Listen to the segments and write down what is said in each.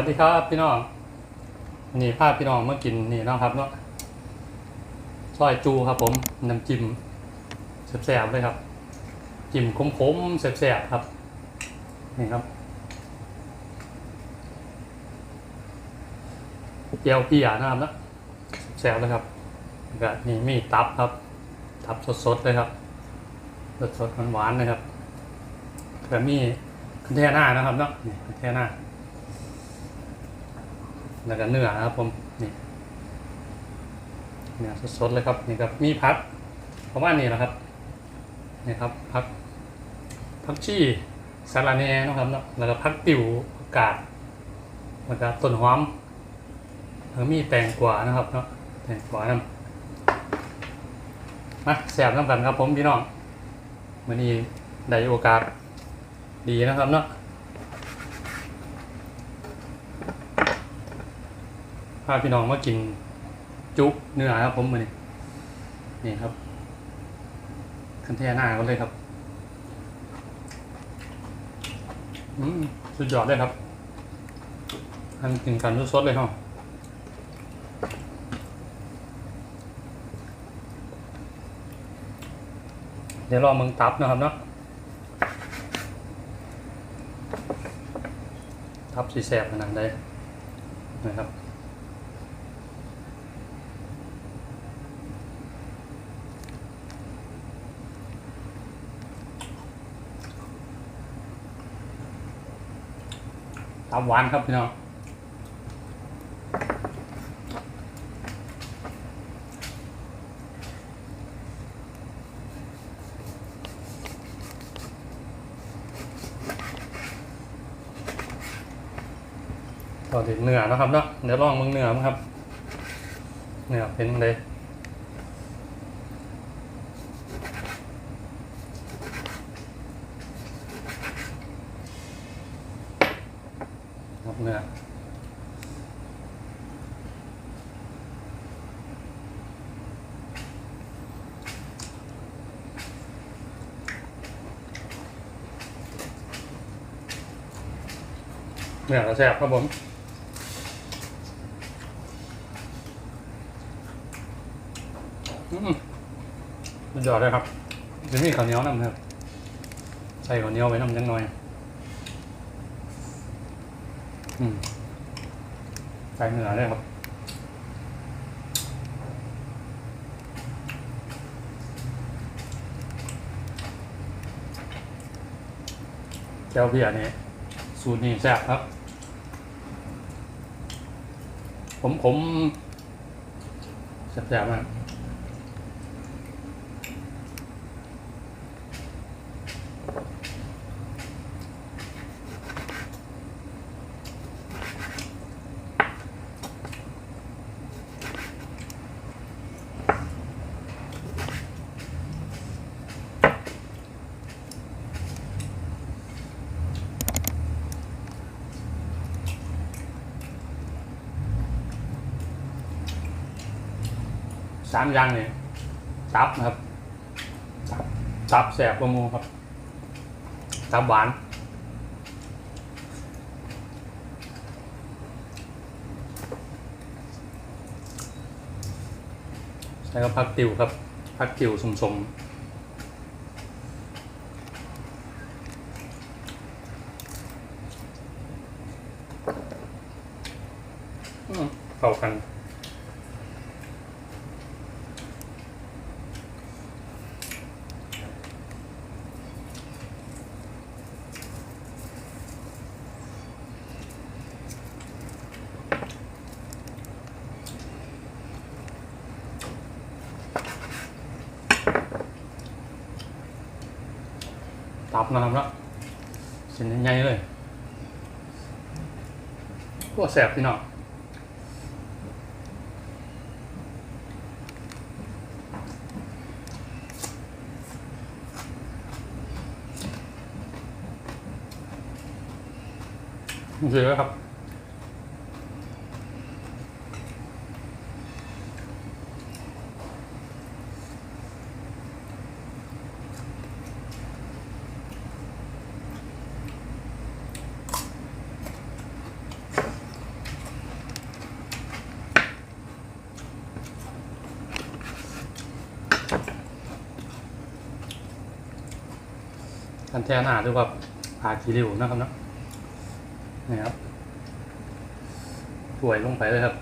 วัสดีครับพี่น้องนนี้พาพพี่น้องเมากินนี่นะครับเนาะซอยจูครับผมน้ำจิ้มแซ่บๆเลยครับ จิ้มขมๆแซ่บๆครับ นี่ครับเจียวเปียนะครับเนะแซ่บเลยครับก็นี่มีตับครับ ตับสดๆเลยครับสดๆหวานๆเลยครับแล้วมีคันเทน่านะครับเนาะนี่คันเทน่า แล้วก็เนื้อนะครับผมนี่เนื้อสดๆเลยครับนี่ครับมีพักประมาณนี้แหละครับนี่ครับพักพักชี่สาลาแหน่นะครับเนาะแล้วก็พักติวผักาดแล้วก็ต้นหอมแล้วมีแตงกวานะครับเนาะแตงกวาน้ำมาแสบน้ำกันครับผมพี่น้องวันนี้ได้โอกาสดีนะครับเนาะ พาพี่น้องมากินจุเนื้อครับผมมือนี้นี่ครับคันเทหน้าก็เลยครับอืมสุดยอดเลยครับอันกินกันสดๆเลยครับเดี๋ยวรอมึงตับนะครับเนาะทับสีแสบขนาดใดนะครับ ตับหวานครับพี่น้องต่อถึงเนื้อนะครับเนาะเดี๋ยวลองมึงเนื้อมั้งครับ เนื้อเป็นเลย เนื้อก็แซ่บครับผมอืมสุดยอดเลยครับจะมีข้าวเหนียวน้ำครับใส่ข้าวเหนียวไว้น้ำจังหน่อยอืมใส่เนื้อเลยครับแก้วเบียร์นี่สูตรนี้แซ่บครับ ผมผมแสบๆมากามอย่างเนี่ยตับนะครับ ตับแสบกว่าหมูครับ ตับหวานใช้กับพักติวครับพักติวสมๆอืมเข้ากัน ตับนะครับเนาะเส้นใหญ่ๆเลยก็แสบพี่น้องโอเคแล้วครับ กันแทนอาดูะแบบผ่าคีริวนะครับนะนี่ครับป่วยลงไปเลยครับ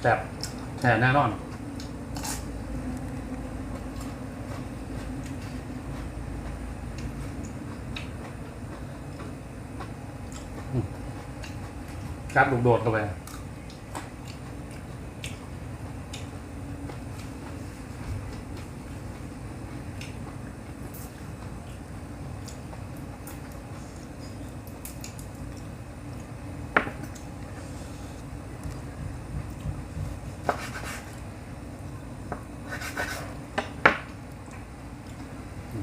แซ่บแซ่แน่นอน กัดลูกโดดเข้าไป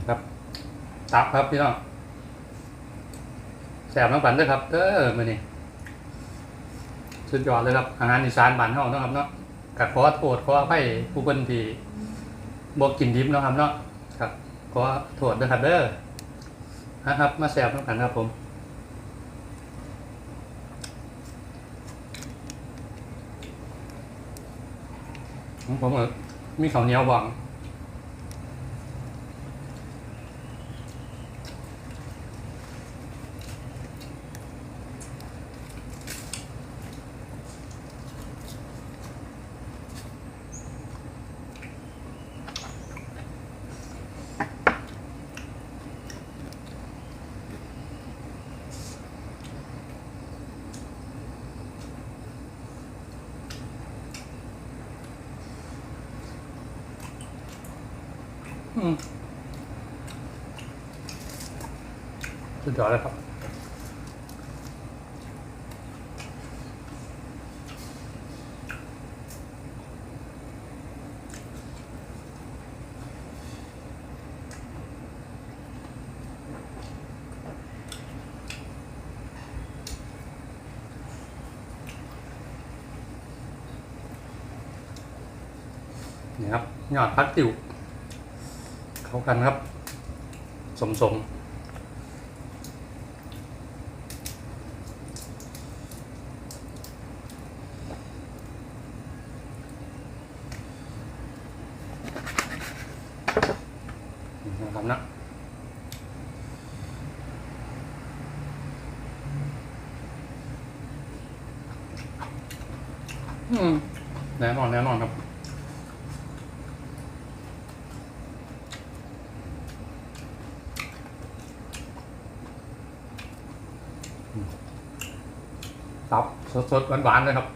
ครับตับครับพี่น้องแสบน้ำปันด้วยครับเด้อมือนี้ สุดยอดเลยครับ อาหารอีสานบ้านเฮาเนาะครับเนาะกับขอโทษขออภัยผู้เพิ่นที่บ่กินดิบเนาะครับเนาะครับขอโทษด้วยครับเด้อนะครับ มาแสบน้ำกันครับผมผมผมเออมีข้าวเหนียวบ้าง สุดยอดเลยครับ นี่ครับยอดพักติว เข้ากันครับ สมสมนี่นะครับนะอืมแน่นอนแน่นอนครับ ตับสดๆหวานๆเลยครับ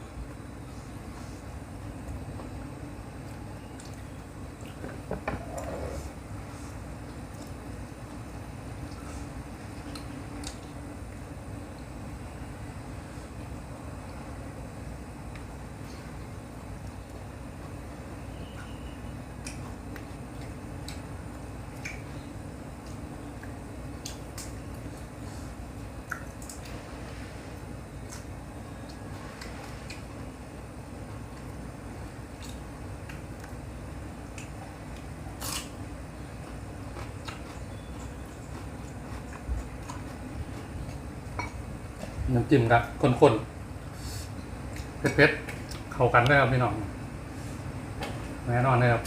น้ำจิ้มครับข้นๆเผ็ดๆเข้ากันได้ครับพี่น้องแน่นอนนะครับ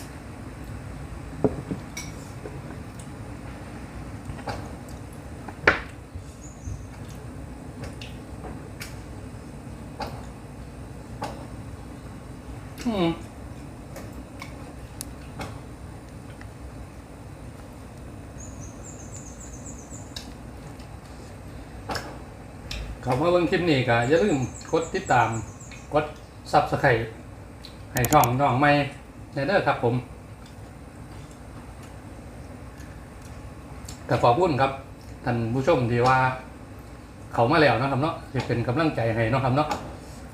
มาเบิ่งคลิปนี้ก็อย่าลืมกดติดตามกดซับสไครต์ให้ช่องน้องไม่ในเด้อครับผมก็ขอบคุณครับท่านผู้ชมที่ว่า เขามาแล้วนะครับเนาะที่เป็นกำลังใจให้เนาะครับเนาะ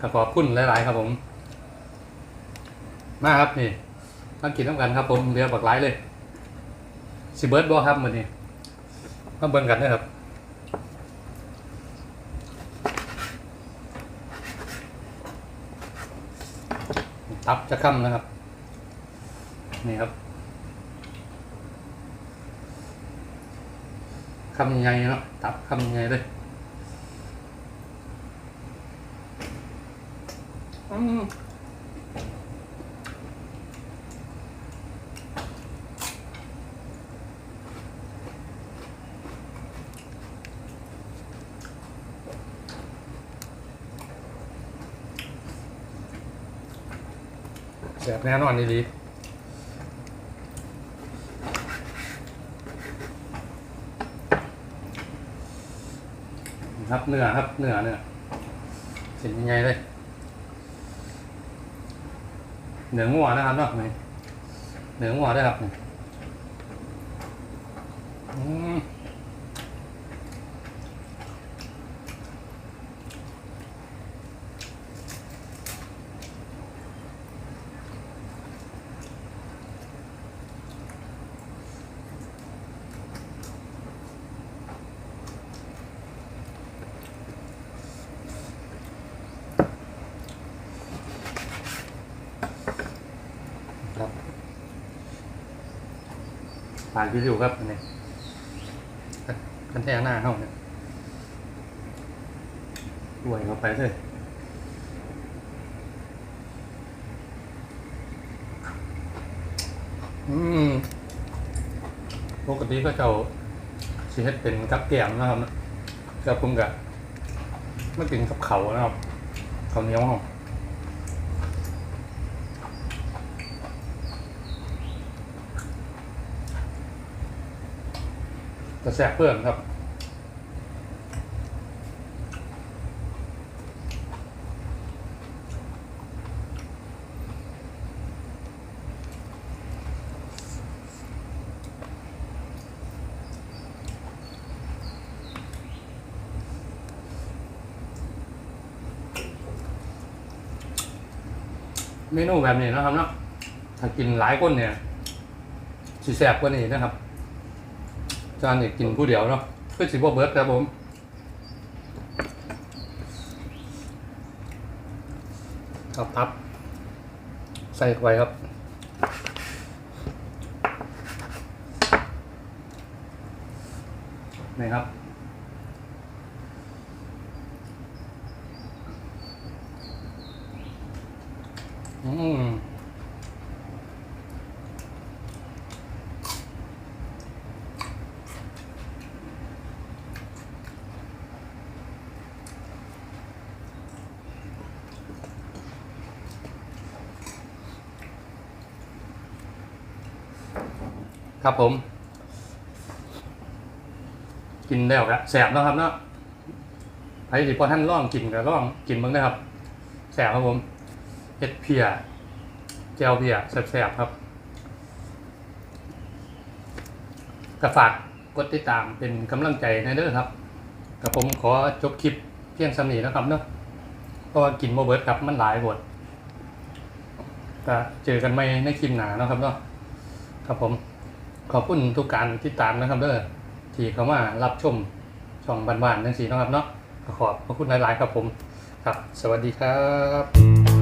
ก็ขอบคุณหลาย ๆ ครับผม มาครับนี่มากินน้ำกันครับผมเรือบักไลายเลยสิเบิร์ดบอครับมือนี้มาเบิ่งกันนะครับ ตับจะค่ำนะครับ นี่ครับคำยังไงเนาะตับคำยังไงเลยอืม แบแน่นอนดีครับเนื้อครับเนื้อเนื้อเห็นยังไงเลยเนื้องัวนะครับเนาะนี่เนื้องัวด้วยครับอืมานวิดีโอครับอันนี้กันแท่หน้าเข้าเนี่ยด้วยเข้าไปเลยอืมปกติก็เจ้าสิเฮ็ดเป็นกับแกมนะครับกับผมกะไม่กินกับเขานะครับเขาเนียวครับ กระแสเพื่อนครับเมนูแบบนี้นะครับเนาะถ้ากินหลายคนเนี่ยสิแสบกว่านี้นะครับ จานนี่กินผู้เดียวเนาะคือสิบ่เบิร์ดครับผมครับครับ ใส่เข้าไปครับนี่ครับอืม ครับผม กินแล้วกะแสบนะครับเนาะใครที่พอท่านล่องกินก็ล่องกินบ้างนะครับแสบครับผมเห็ดเพียแจวเพียแสบๆครับกระฝากกดติดตามเป็นกำลังใจในเด้อครับกับผมขอจบคลิปเพียงสำนีนะครับเนาะเพราะว่ากินโมเบิร์ตครับมันหลายบทก็เจอกันไม่ในคลิปหนาเนาะครับเนาะครับผม ขอบคุณทุกการติดตามนะครับเด้อที่เข้ามารับชมช่องบ้านๆนั่นสินะครับเนาะขอบพระคุณหลายๆครับผม ครับ สวัสดีครับ